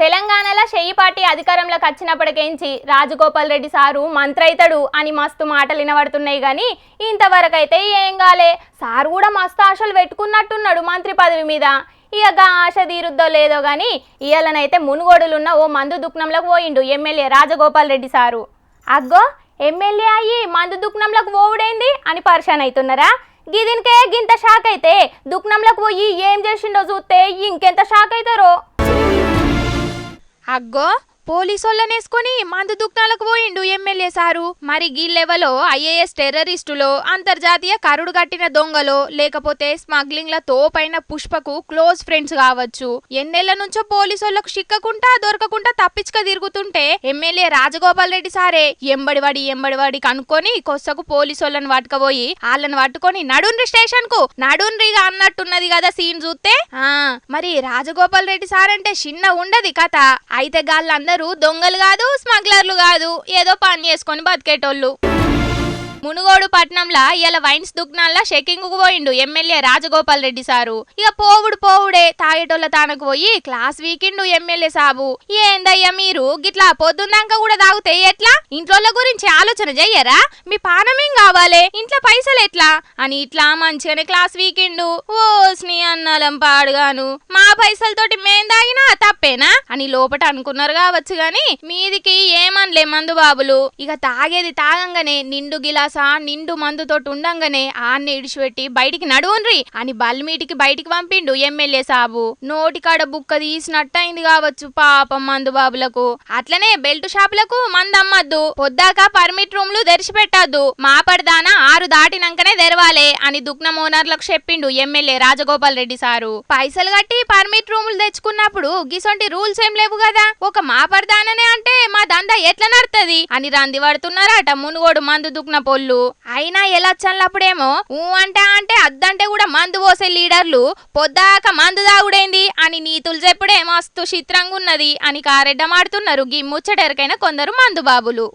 తెలంగాణలో షెయ్యి పార్టీ అధికారంలోకి వచ్చినప్పటికేంచి రాజగోపాల్ రెడ్డి సారు మంత్రైతడు అని మస్తు మాటలు వినబడుతున్నాయి కానీ ఇంతవరకు అయితే ఏం కాలే. సారు కూడా మస్తు ఆశలు పెట్టుకున్నట్టున్నాడు మంత్రి పదవి మీద. ఇక ఆశ తీరుద్దో లేదో కానీ ఇయ్యాలనైతే మునుగోడులున్న ఓ మందు దుకాణంలోకి పోయిండు ఎమ్మెల్యే రాజగోపాల్ రెడ్డి సారు. అగ్గో ఎమ్మెల్యే అయ్యి మందు దుకాణంలోకి పోవుడైంది అని పరిశాన్ అవుతున్నారా గిదినికే గింత షాక్ అయితే దుకాణంలోకి పోయి ఏం చేసిండో చూస్తే ఇంకెంత షాక్ అవుతారో అగ్గో పోలీసోళ్ళనేసుకొని మందు దుకాణాలకు పోయిండు ఎమ్మెల్యే సారు. మరి గీ లెవెలో ఐఏఎస్ టెర్రరిస్టులో అంతర్జాతీయ కరుడు కట్టిన దొంగలో లేకపోతే స్మగ్లింగ్ ల తోపైన పుష్పకు క్లోజ్ ఫ్రెండ్స్ కావచ్చు. ఎన్నేళ్ళ నుంచో పోలీసోళ్ళకు చిక్కకుండా దొరకకుండా తప్పించుక తిరుగుతుంటే ఎమ్మెల్యే రాజగోపాల్ రెడ్డి సారే ఎంబడివాడి ఎంబడివాడి కనుక్కొని కొස්සకు పోలీసోళ్ళని పట్టుకపోయి వాళ్ళని పట్టుకొని నడుండ్రి స్టేషన్కు నడుండ్రిగా అన్నట్టున్నది కదా సీన్ చూస్తే ఆ మరి రాజగోపాల్ రెడ్డి సార్ అంటే చిన్న ఉండది కథ. అయితే గాళ్ళందరూ దొంగలు కాదు స్మగ్లర్లు కాదు ఏదో పని చేసుకొని బతికేటోళ్ళు. మునుగోడు పట్నంలా ఇలా వైన్స్ దుకాణాల్లో షెకింగ్ పోయిండు ఎమ్మెల్యే రాజగోపాల్ రెడ్డి సారు. ఇక పోవుడు పోవుడే తాగేటోళ్ళ తానకు పోయి క్లాస్ వీకిండు ఎమ్మెల్యే సాబు. ఏందయ్యా మీరు? గిట్లా పొద్దున్నాక కూడా తాగుతే ఎట్లా? ఇంట్లోళ్ళ గురించి ఆలోచన చెయ్యరా? మీ పానమేం కావాలి? ఇంట్లో పైసలు ఎట్లా? అని ఇట్లా మంచిగానే క్లాస్ వీకిండు. ఓ స్నీ అన్నాలం పాడుగాను. మా పైసలతోటి మేం తాగినా తప్పేనా? అని లోపట అనుకున్నారు కావచ్చు గాని మీదికి ఏమనలే మందు బాబులు. ఇక తాగేది తాగంగానే నిండు గిలాస్ నిండు మందుతోటి ఉండంగానే ఆన్ని ఇడిచిపెట్టి బయటికి నడువుండ్రి అని బల్మీటికి బయటికి పంపిండు ఎమ్మెల్యే సాబు. నోటికాడ బుక్క తీసినట్టయింది కావచ్చు పాపం మందు బాబులకు. అట్లనే బెల్ట్ షాపులకు మందు అమ్మద్దు పొద్దాక పర్మిట్ రూమ్లు తెరిచిపెట్టద్దు. మాపడదానా ఆరు దాటినాకనే తెరవాలే అని దుగ్న ఓనర్లకు చెప్పిండు ఎమ్మెల్యే రాజగోపాల్ రెడ్డి సారు. పైసలు కట్టి పర్మిట్ రూమ్ తెచ్చుకున్నప్పుడు గిసొంటి రూల్స్ ఏం లేవు కదా? ఒక మాపడదాననే అంటే మా దందా ఎట్లా నడుతుంది? అని రంది పడుతున్నారట మునుగోడు మందు దుక్కిన పొల్లు. అయినా ఎలచ్చన్నప్పుడేమో ఊ అంటే అంటే అద్దంటే కూడా మందు పోసే లీడర్లు పొద్దాక మందు దాగుడైంది అని నీతులు చెప్పుడే మస్తు చిత్రంగా ఉన్నది అని కారెడ్డమాడుతున్నారు గీ ముచ్చటెరకైన కొందరు మందు బాబులు.